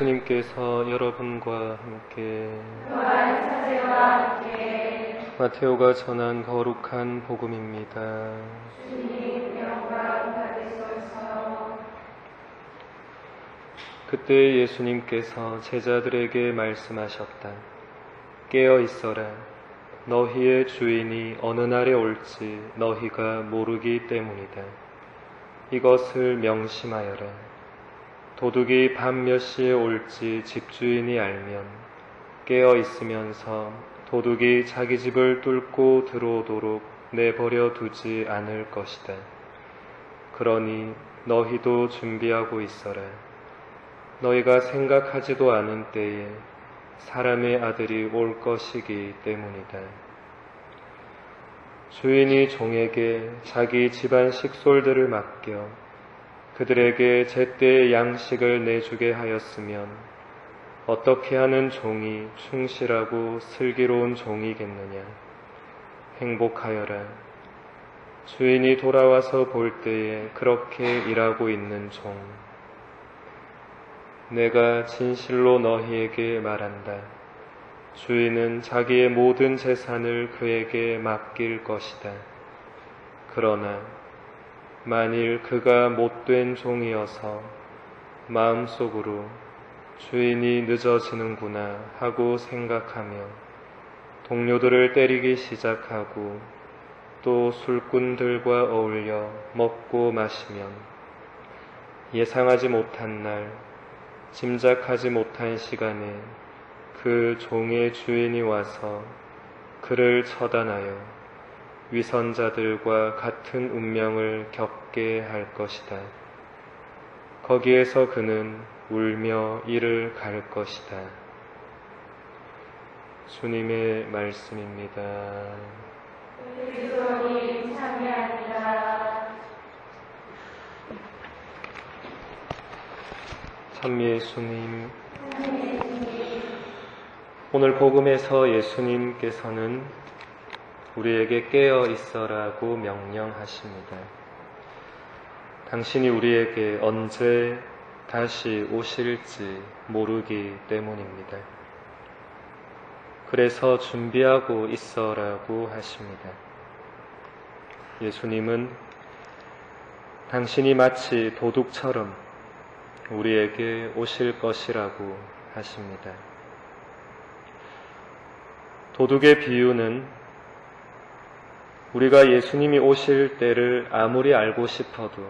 예수님께서 여러분과 함께 마테오가 전한 거룩한 복음입니다. 그때 예수님께서 제자들에게 말씀하셨다. 깨어 있어라. 너희의 주인이 어느 날에 올지 너희가 모르기 때문이다. 이것을 명심하여라. 도둑이 밤 몇 시에 올지 집주인이 알면 깨어 있으면서 도둑이 자기 집을 뚫고 들어오도록 내버려 두지 않을 것이다. 그러니 너희도 준비하고 있어라. 너희가 생각하지도 않은 때에 사람의 아들이 올 것이기 때문이다. 주인이 종에게 자기 집안 식솔들을 맡겨 그들에게 제때의 양식을 내주게 하였으면 어떻게 하는 종이 충실하고 슬기로운 종이겠느냐. 행복하여라. 주인이 돌아와서 볼 때에 그렇게 일하고 있는 종. 내가 진실로 너희에게 말한다. 주인은 자기의 모든 재산을 그에게 맡길 것이다. 그러나 만일 그가 못된 종이어서 마음속으로 주인이 늦어지는구나 하고 생각하며 동료들을 때리기 시작하고 또 술꾼들과 어울려 먹고 마시면 예상하지 못한 날 짐작하지 못한 시간에 그 종의 주인이 와서 그를 처단하여 위선자들과 같은 운명을 겪게 할 것이다. 거기에서 그는 울며 이를 갈 것이다. 주님의 말씀입니다. 참 예수님, 오늘 복음에서 예수님께서는 우리에게 깨어 있어라고 명령하십니다. 당신이 우리에게 언제 다시 오실지 모르기 때문입니다. 그래서 준비하고 있어라고 하십니다. 예수님은 당신이 마치 도둑처럼 우리에게 오실 것이라고 하십니다. 도둑의 비유는 우리가 예수님이 오실 때를 아무리 알고 싶어도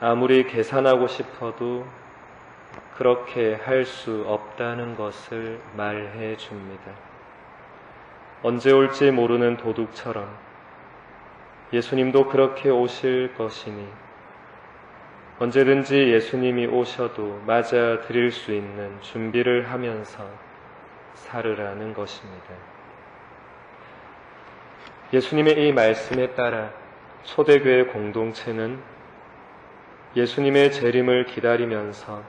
아무리 계산하고 싶어도 그렇게 할 수 없다는 것을 말해 줍니다. 언제 올지 모르는 도둑처럼 예수님도 그렇게 오실 것이니 언제든지 예수님이 오셔도 맞아 드릴 수 있는 준비를 하면서 살으라는 것입니다. 예수님의 이 말씀에 따라 초대교회 공동체는 예수님의 재림을 기다리면서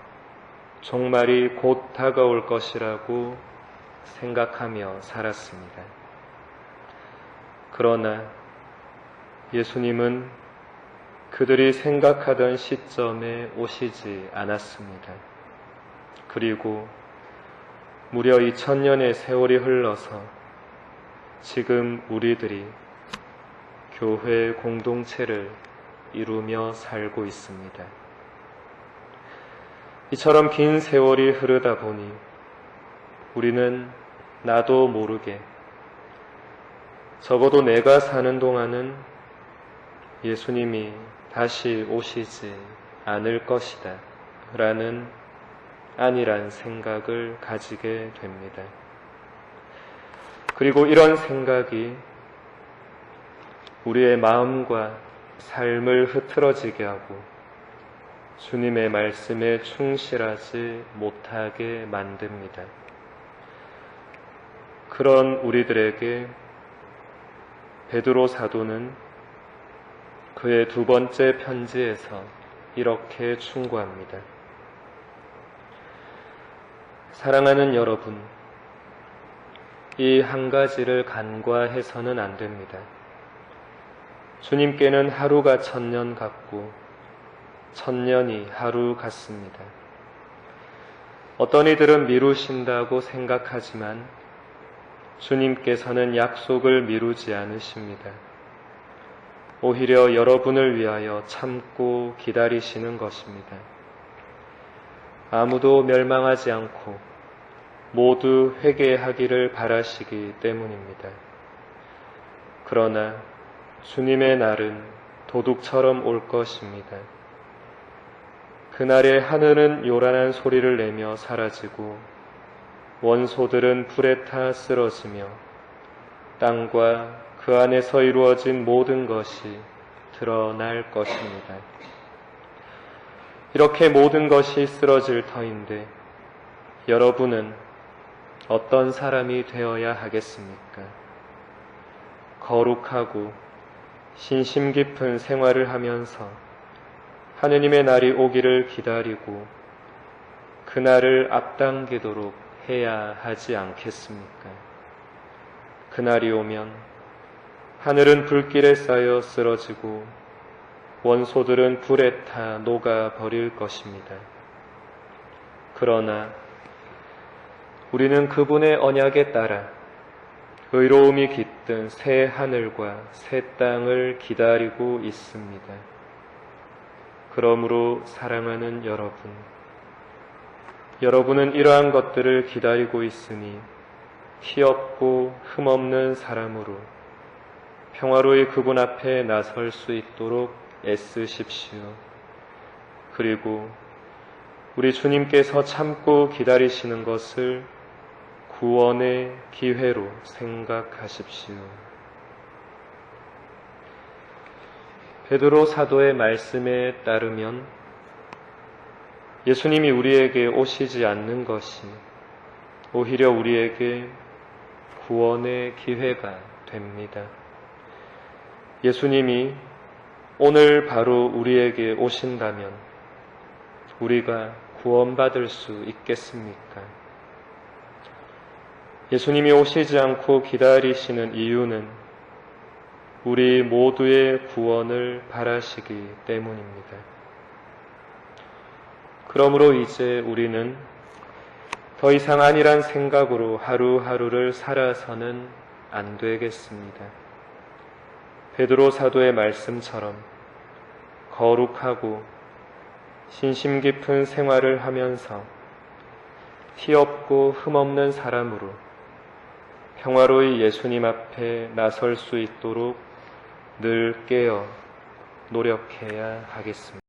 종말이 곧 다가올 것이라고 생각하며 살았습니다. 그러나 예수님은 그들이 생각하던 시점에 오시지 않았습니다. 그리고 무려 2000년의 세월이 흘러서 지금 우리들이 교회 공동체를 이루며 살고 있습니다. 이처럼 긴 세월이 흐르다 보니 우리는 나도 모르게 적어도 내가 사는 동안은 예수님이 다시 오시지 않을 것이다. 라는 안일한 생각을 가지게 됩니다. 그리고 이런 생각이 우리의 마음과 삶을 흐트러지게 하고 주님의 말씀에 충실하지 못하게 만듭니다. 그런 우리들에게 베드로 사도는 그의 두 번째 편지에서 이렇게 충고합니다. 사랑하는 여러분, 이 한 가지를 간과해서는 안 됩니다. 주님께는 하루가 천년 같고 천년이 하루 같습니다. 어떤 이들은 미루신다고 생각하지만 주님께서는 약속을 미루지 않으십니다. 오히려 여러분을 위하여 참고 기다리시는 것입니다. 아무도 멸망하지 않고 모두 회개하기를 바라시기 때문입니다. 그러나 주님의 날은 도둑처럼 올 것입니다. 그날에 하늘은 요란한 소리를 내며 사라지고 원소들은 불에 타 쓰러지며 땅과 그 안에서 이루어진 모든 것이 드러날 것입니다. 이렇게 모든 것이 쓰러질 터인데 여러분은 어떤 사람이 되어야 하겠습니까? 거룩하고 신심 깊은 생활을 하면서 하느님의 날이 오기를 기다리고 그날을 앞당기도록 해야 하지 않겠습니까? 그날이 오면 하늘은 불길에 쌓여 쓰러지고 원소들은 불에 타 녹아 버릴 것입니다. 그러나 우리는 그분의 언약에 따라 의로움이 깃든 새 하늘과 새 땅을 기다리고 있습니다. 그러므로 사랑하는 여러분, 여러분은 이러한 것들을 기다리고 있으니 티 없고 흠 없는 사람으로 평화로이 그분 앞에 나설 수 있도록 애쓰십시오. 그리고 우리 주님께서 참고 기다리시는 것을 구원의 기회로 생각하십시오. 베드로 사도의 말씀에 따르면 예수님이 우리에게 오시지 않는 것이 오히려 우리에게 구원의 기회가 됩니다. 예수님이 오늘 바로 우리에게 오신다면 우리가 구원받을 수 있겠습니까? 예수님이 오시지 않고 기다리시는 이유는 우리 모두의 구원을 바라시기 때문입니다. 그러므로 이제 우리는 더 이상 아니란 생각으로 하루하루를 살아서는 안 되겠습니다. 베드로 사도의 말씀처럼 거룩하고 신심 깊은 생활을 하면서 티 없고 흠 없는 사람으로 평화로이 예수님 앞에 나설 수 있도록 늘 깨어 노력해야 하겠습니다.